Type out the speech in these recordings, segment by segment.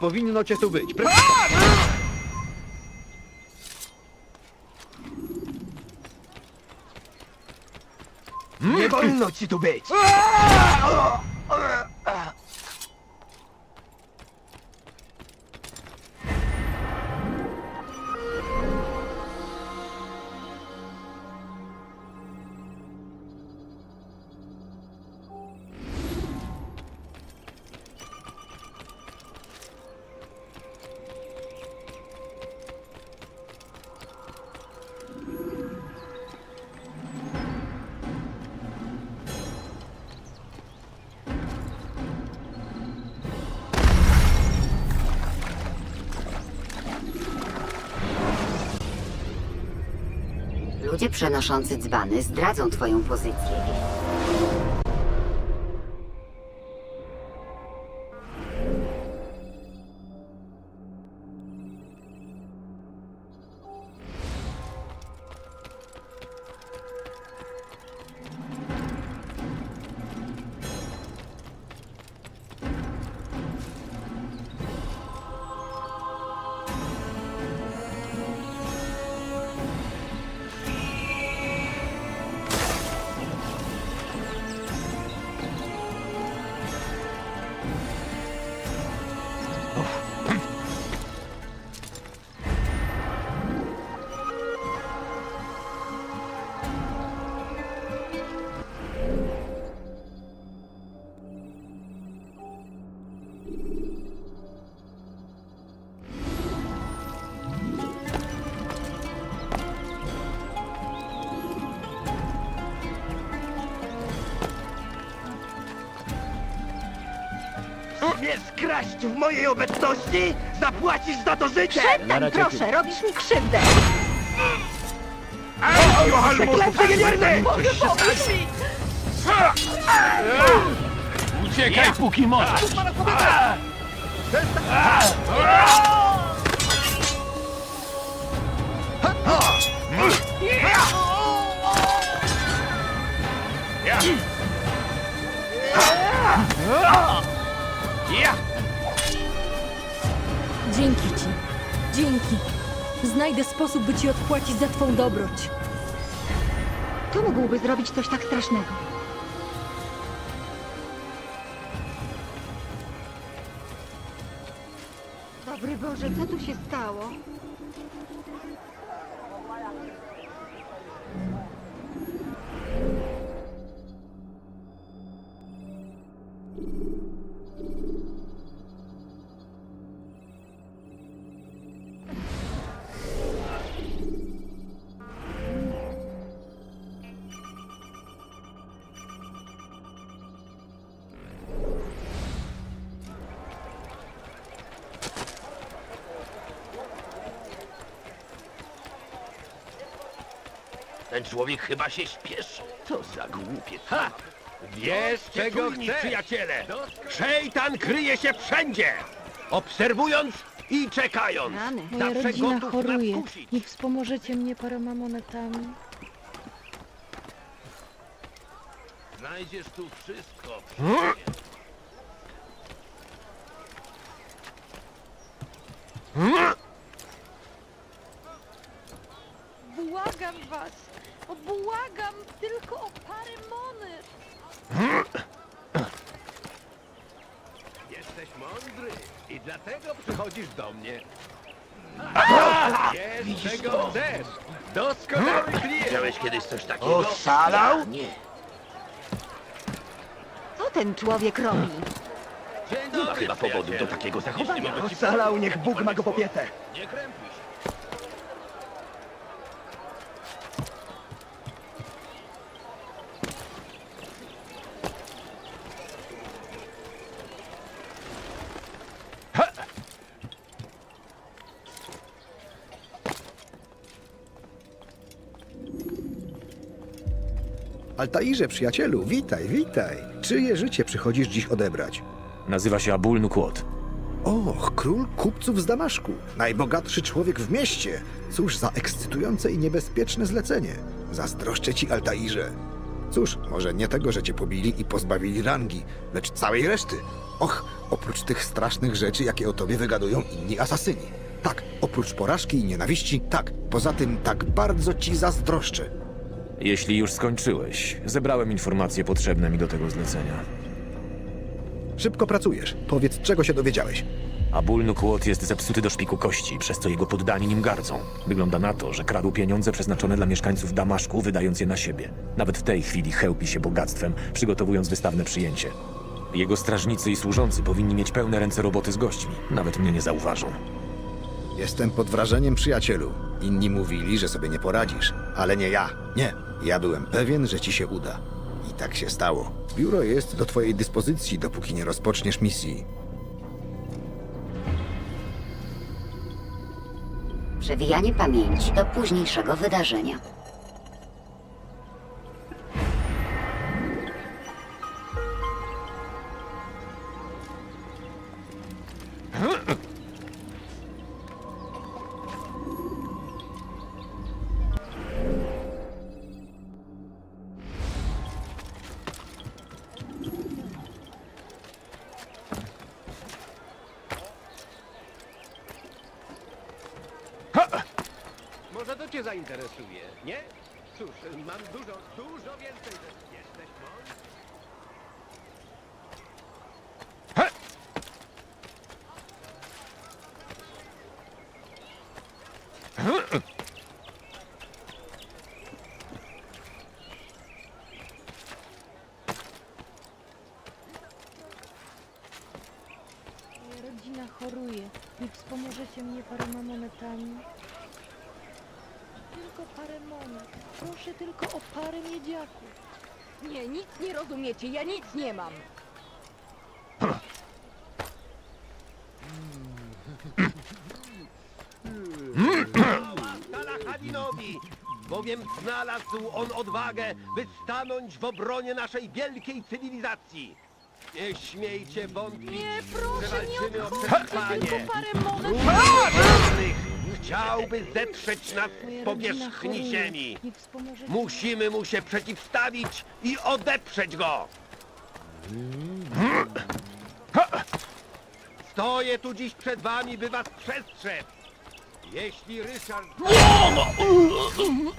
Powinno cię tu być. Pr- Nie wolno ci tu być! Ludzie przenoszący dzbany zdradzą twoją pozycję. Kraść w mojej obecności? Zapłacisz za to życie! Przestań, proszę, robisz mi krzywdę! Przeklęty niewierny! Pomóż mi! Uciekaj, póki możesz! Dzięki ci. Dzięki. Znajdę sposób, by ci odpłacić za twą dobroć. Kto mógłby zrobić coś tak strasznego? Dobry Boże, co tu się stało? Ten człowiek chyba się śpieszy. Co za głupiec. Ha! Wiesz, czego Czujni chcesz. przyjaciele! Szejtan kryje się wszędzie! Obserwując i czekając. Rany. Moja Zawsze rodzina gotów choruje. nadkusić. Nie wspomożecie mnie paroma monetami. Znajdziesz tu wszystko. Błagam was! O, błagam tylko o parę monet! Jesteś mądry i dlatego przychodzisz do mnie. Wiesz, czego chcesz. Doskonały klient. Widziałeś kiedyś coś takiego? Oszalał? Ja Nie. Co ten człowiek robi? Dzień Nie ma dobry, chyba powodu do przyjacielu. takiego zachowania. Oszalał, niech Bóg ma go popietę! Nie krępuj Altairze, przyjacielu, witaj, witaj. Czyje życie przychodzisz dziś odebrać? Nazywa się Abul Nukwot. Och, król kupców z Damaszku. Najbogatszy człowiek w mieście. Cóż za ekscytujące i niebezpieczne zlecenie. Zazdroszczę ci, Altairze. Cóż, może nie tego, że cię pobili i pozbawili rangi, lecz całej reszty. Och, oprócz tych strasznych rzeczy, jakie o tobie wygadują inni asasyni. Tak, oprócz porażki i nienawiści, tak, poza tym tak bardzo ci zazdroszczę. Jeśli już skończyłeś, zebrałem informacje potrzebne mi do tego zlecenia. Szybko pracujesz. Powiedz, czego się dowiedziałeś. Abul Nukuot jest zepsuty do szpiku kości, przez co jego poddani nim gardzą. Wygląda na to, że kradł pieniądze przeznaczone dla mieszkańców Damaszku, wydając je na siebie. Nawet w tej chwili chełpi się bogactwem, przygotowując wystawne przyjęcie. Jego strażnicy i służący powinni mieć pełne ręce roboty z gośćmi. Nawet mnie nie zauważą. Jestem pod wrażeniem, przyjacielu. Inni mówili, że sobie nie poradzisz, ale nie ja. Nie, ja byłem pewien, że ci się uda. I tak się stało. Biuro jest do twojej dyspozycji, dopóki nie rozpoczniesz misji. Przewijanie pamięci do późniejszego wydarzenia. Cię zainteresuje, nie? Cóż, mam dużo, dużo więcej rzeczy. Jesteś? Moja rodzina choruje. Nie wspomożecie mnie paroma monetami? Tylko parę monet. Proszę tylko o parę miedziaków. Nie, nic nie rozumiecie, ja nic nie mam. Salahadinowi, bowiem znalazł on odwagę, by stanąć w obronie naszej wielkiej cywilizacji. Nie śmiejcie wątpić, Nie, że proszę, nie walczymy o odchodźcie, przetrwanie. tylko parę monet. Chciałby zetrzeć nas z powierzchni ziemi. Musimy mu się przeciwstawić i odeprzeć go. Stoję tu dziś przed wami, by was przestrzec. Jeśli Ryszard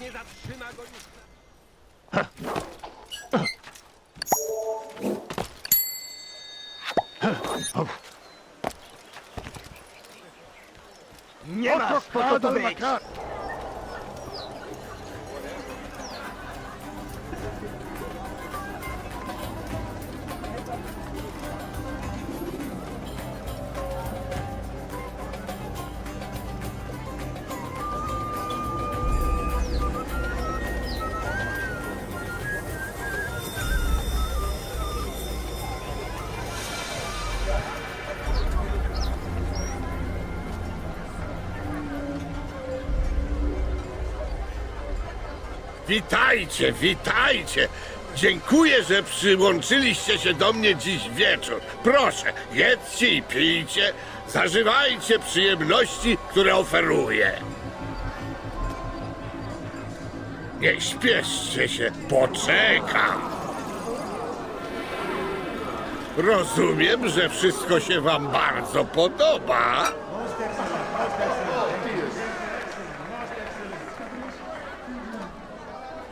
nie zatrzyma go już... Nie masz po co to być! Witajcie, witajcie! Dziękuję, że przyłączyliście się do mnie dziś wieczór. Proszę, jedzcie i pijcie, zażywajcie przyjemności, które oferuję. Nie śpieszcie się, poczekam. Rozumiem, że wszystko się wam bardzo podoba.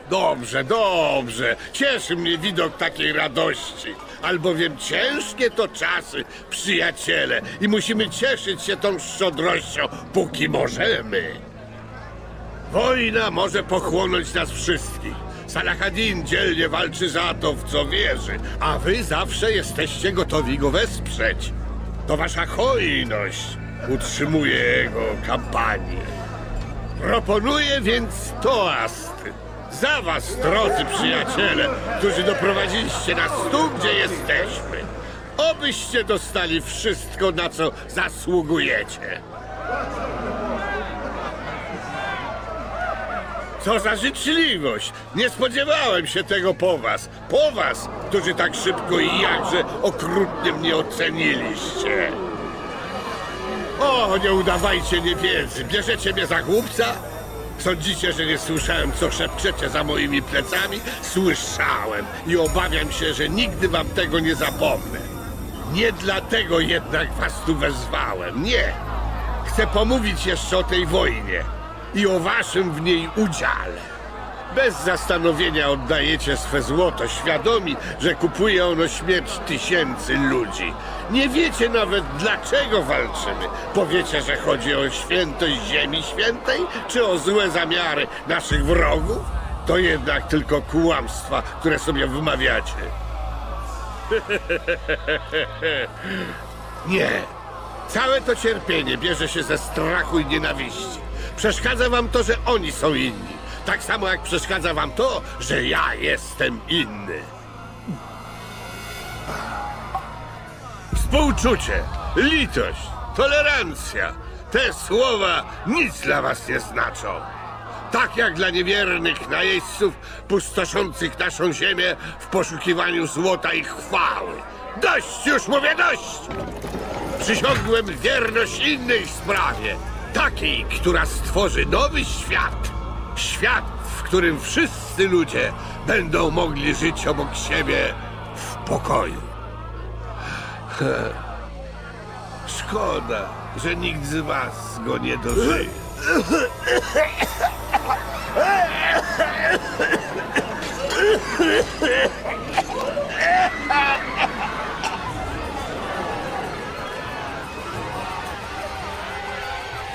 Dobrze, dobrze. Cieszy mnie widok takiej radości. Albowiem ciężkie to czasy, przyjaciele, i musimy cieszyć się tą szczodrością, póki możemy. Wojna może pochłonąć nas wszystkich. Salahadin dzielnie walczy za to, w co wierzy, a wy zawsze jesteście gotowi go wesprzeć. To wasza hojność utrzymuje jego kampanię. Proponuję więc toast. Za was, drodzy przyjaciele, którzy doprowadziliście nas tu, gdzie jesteśmy. Obyście dostali wszystko, na co zasługujecie. Co za życzliwość! Nie spodziewałem się tego po was. Po was, którzy tak szybko i jakże okrutnie mnie oceniliście. O, nie udawajcie niewiedzy. Bierzecie mnie za głupca? Sądzicie, że nie słyszałem, co szepczecie za moimi plecami? Słyszałem i obawiam się, że nigdy wam tego nie zapomnę. Nie dlatego jednak was tu wezwałem, nie. Chcę pomówić jeszcze o tej wojnie i o waszym w niej udziale. Bez zastanowienia oddajecie swe złoto, świadomi, że kupuje ono śmierć tysięcy ludzi. Nie wiecie nawet dlaczego walczymy. Powiecie, że chodzi o świętość Ziemi Świętej, czy o złe zamiary naszych wrogów? To jednak tylko kłamstwa, które sobie wymawiacie. Nie. Całe to cierpienie bierze się ze strachu i nienawiści. Przeszkadza wam to, że oni są inni. Tak samo jak przeszkadza wam to, że ja jestem inny. Współczucie, litość, tolerancja. Te słowa nic dla was nie znaczą. Tak jak dla niewiernych najeźdźców pustoszących naszą ziemię w poszukiwaniu złota i chwały. Dość już mówię dość! Przysiągłem wierność innej sprawie. Takiej, która stworzy nowy świat. Świat, w którym wszyscy ludzie będą mogli żyć obok siebie w pokoju. Szkoda, że nikt z was go nie dożyje.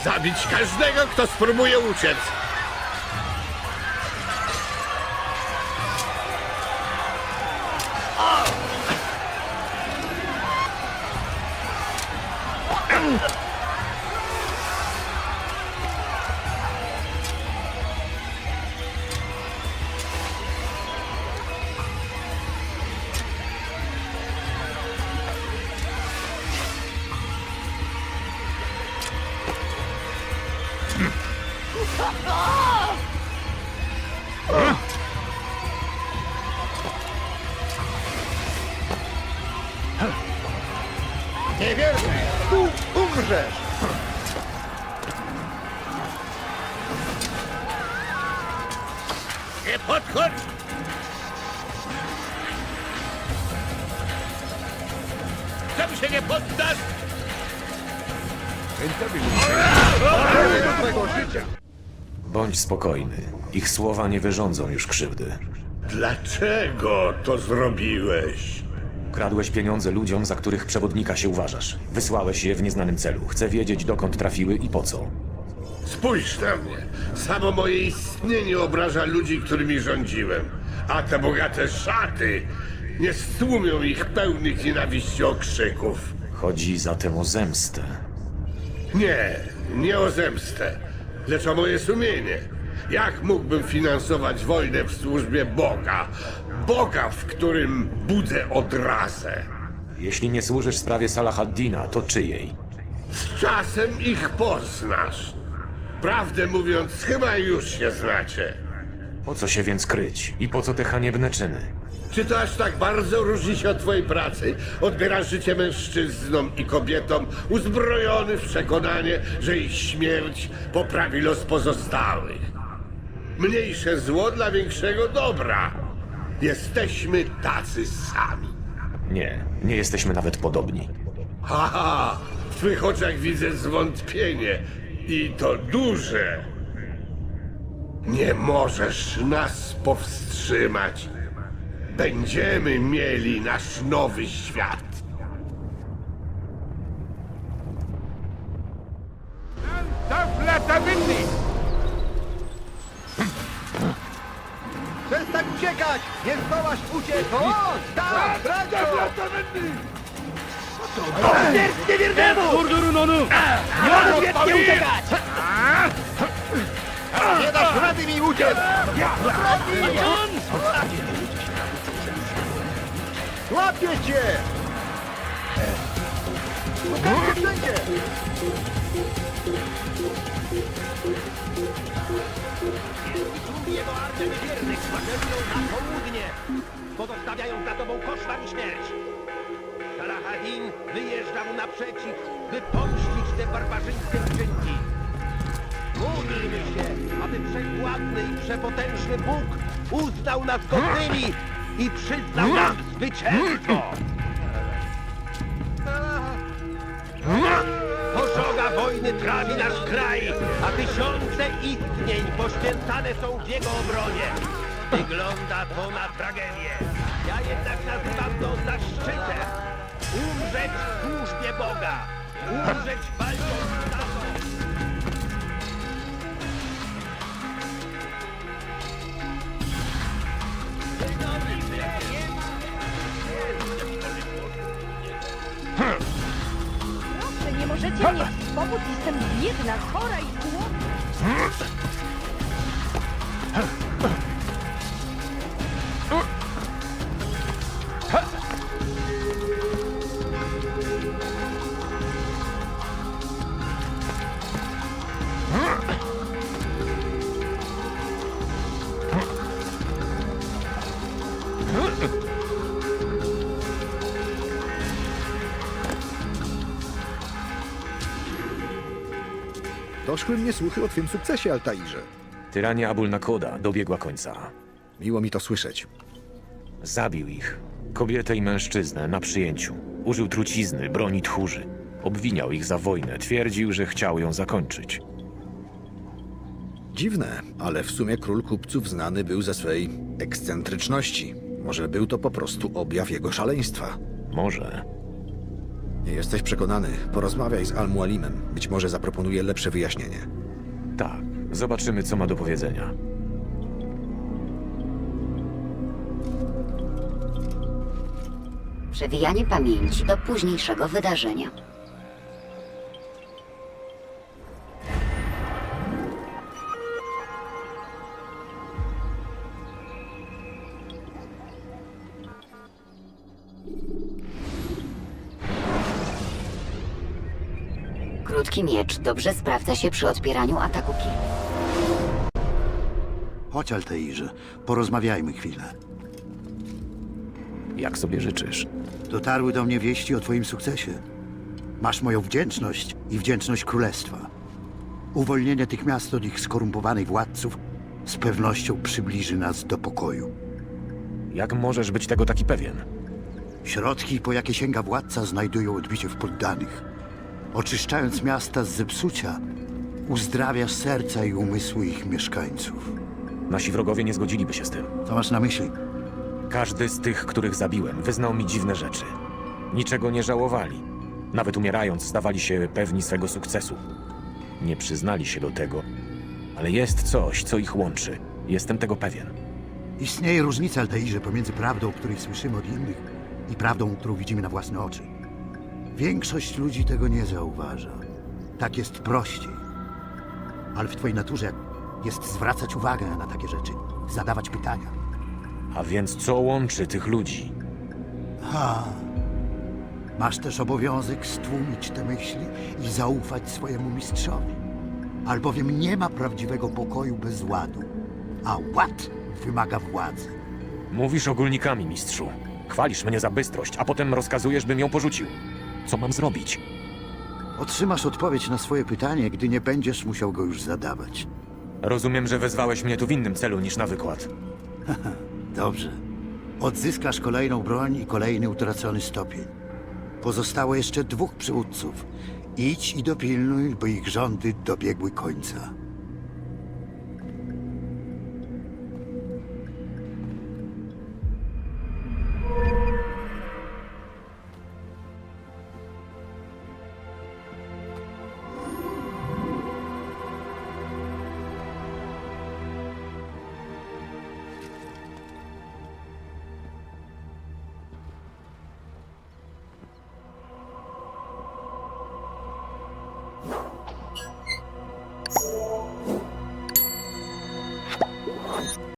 Zabić każdego, kto spróbuje uciec. Nie podchodź! Czemu się nie poddasz? Do twojego życia! Bądź spokojny. Ich słowa nie wyrządzą już krzywdy. Dlaczego to zrobiłeś? Kradłeś pieniądze ludziom, za których przewodnika się uważasz. Wysłałeś je w nieznanym celu. Chcę wiedzieć, dokąd trafiły i po co. Spójrz na mnie. Samo moje istnienie obraża ludzi, którymi rządziłem. A te bogate szaty nie stłumią ich pełnych nienawiści okrzyków. Chodzi zatem o zemstę. Nie, nie o zemstę, lecz o moje sumienie. Jak mógłbym finansować wojnę w służbie Boga? Boga, w którym budzę odrazę. Jeśli nie służysz sprawie Salahaddina, to czyjej? Z czasem ich poznasz. Prawdę mówiąc, chyba już się znacie. Po co się więc kryć? I po co te haniebne czyny? Czy to aż tak bardzo różni się od twojej pracy? Odbierasz życie mężczyznom i kobietom uzbrojony w przekonanie, że ich śmierć poprawi los pozostałych. Mniejsze zło dla większego dobra. Jesteśmy tacy sami. Nie, nie jesteśmy nawet podobni. Haha, w twych oczach widzę zwątpienie i to duże. Nie możesz nas powstrzymać. Będziemy mieli nasz nowy świat. Przestań uciekać! Nie zdołasz uciec! O! Tak! Brawo! Śmierć niewiernemu! Nie możesz wiecznie uciekać! Nie dasz rady mi uciec! Łapię cię! Szukajcie wszędzie! Jego armię maszerują na południe, pozostawiając za tobą koszmar i śmierć. Salahadin wyjeżdża mu naprzeciw, by pomścić te barbarzyńskie uczynki. Módlmy się, aby wszechwładny i przepotężny Bóg uznał nas godnymi i przyznał nam zwycięstwo! Pożoga wojny trawi nasz kraj, a tysiące istnień poświęcane są w jego obronie. Wygląda to na tragedię. Ja jednak nazywam to zaszczytem. Umrzeć w służbie Boga. Umrzeć walcząc za to. Proszę, nie możecie mnie pomóc? Jestem biedna, chora i głodna. Słuchy o twym sukcesie, Altairze. Tyrania Abul Nakoda dobiegła końca. Miło mi to słyszeć. Zabił ich, kobietę i mężczyznę, na przyjęciu. Użył trucizny, broni tchórzy. Obwiniał ich za wojnę, twierdził, że chciał ją zakończyć. Dziwne, ale w sumie król kupców znany był ze swej ekscentryczności. Może był to po prostu objaw jego szaleństwa. Może. Nie jesteś przekonany. Porozmawiaj z Al-Mualimem. Być może zaproponuje lepsze wyjaśnienie. Tak, zobaczymy, co ma do powiedzenia. Przewijanie pamięci do późniejszego wydarzenia. Krótki miecz dobrze sprawdza się przy odpieraniu ataku Ki. Chodź, Altairze, porozmawiajmy chwilę. Jak sobie życzysz? Dotarły do mnie wieści o twoim sukcesie. Masz moją wdzięczność i wdzięczność królestwa. Uwolnienie tych miast od ich skorumpowanych władców z pewnością przybliży nas do pokoju. Jak możesz być tego taki pewien? Środki, po jakie sięga władca, znajdują odbicie w poddanych. Oczyszczając miasta z zepsucia, uzdrawiasz serca i umysły ich mieszkańców. Nasi wrogowie nie zgodziliby się z tym. Co masz na myśli? Każdy z tych, których zabiłem, wyznał mi dziwne rzeczy. Niczego nie żałowali. Nawet umierając, stawali się pewni swego sukcesu. Nie przyznali się do tego, ale jest coś, co ich łączy. Jestem tego pewien. Istnieje różnica, Altairze, pomiędzy prawdą, o której słyszymy od innych, i prawdą, którą widzimy na własne oczy. Większość ludzi tego nie zauważa. Tak jest prościej. Ale w twojej naturze jest zwracać uwagę na takie rzeczy, zadawać pytania. A więc co łączy tych ludzi? Ha! Masz też obowiązek stłumić te myśli i zaufać swojemu mistrzowi. Albowiem nie ma prawdziwego pokoju bez ładu, a ład wymaga władzy. Mówisz ogólnikami, mistrzu. Chwalisz mnie za bystrość, a potem rozkazujesz, bym ją porzucił. Co mam zrobić? Otrzymasz odpowiedź na swoje pytanie, gdy nie będziesz musiał go już zadawać. Rozumiem, że wezwałeś mnie tu w innym celu niż na wykład. Dobrze. Odzyskasz kolejną broń i kolejny utracony stopień. Pozostało jeszcze dwóch przywódców. Idź i dopilnuj, by ich rządy dobiegły końca.